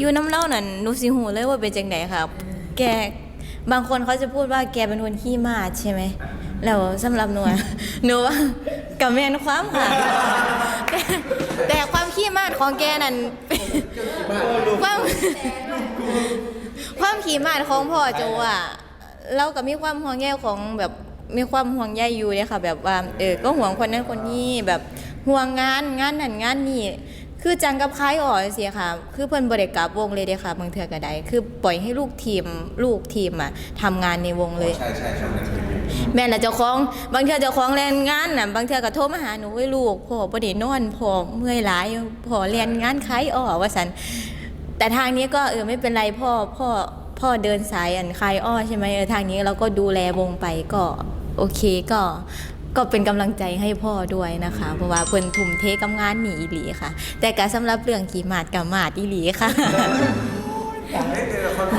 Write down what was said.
อยู่น้ำเล่านั่นหนูสิหูเลยว่าเป็นจังไดครับ แกบางคนเขาจะพูดว่าแกเป็นคนขี้มาดใช่ไหมแล้วสำหรับหนูอะหนูว่ากับแม่นความค่ะแต่แต่ความขี้มาดของแกนั่นความความขี้มาดของพ่อโจอะเราก็มีความห่วงใยของแบบมีความห่วงใยอยู่เลยค่ะ แบบว่าเออก็ห่วงคนนั้นคนนี้แบบห่วงงานงานนั่นงานนี่ คือจังกับคล้ายอ่อเสียค่ะ คือเพิ่นบริกลับวงเลยเด้ค่ะบางเทื่อก็ได้คือปล่อยให้ลูกทีมลูกทีมอะทำงานในวงเลย ใช่ใช่ช่วงนั้นคือแม่น่ะเจ้าของ บางเทื่อเจ้าของแรงงานน่ะบางเทื่อก็โทรมาหาหนูไว้ยลูกพ่อบ่ได้นอนพ่อเมื่อยหลายพ่อเรียนงานคล้ายอ้อว่าซั่นแต่ทางนี้ก็เออไม่เป็นไรพ่อพ่อพ่อเดินสายอันคลายอ้อใช่ไหมเออทางนี้เราก็ดูแลวงไปก็โอเคก็ ก็เป็นกำลังใจให้พ่อด้วยนะคะ เพราะว่าเพิ่นทุ่มเทกับงานหนีอีหลีค่ะ แต่การสำหรับเรื่องขี่หมาดกับหมาดอีหลีค่ะเฮ้ยเดี๋ยวคนพ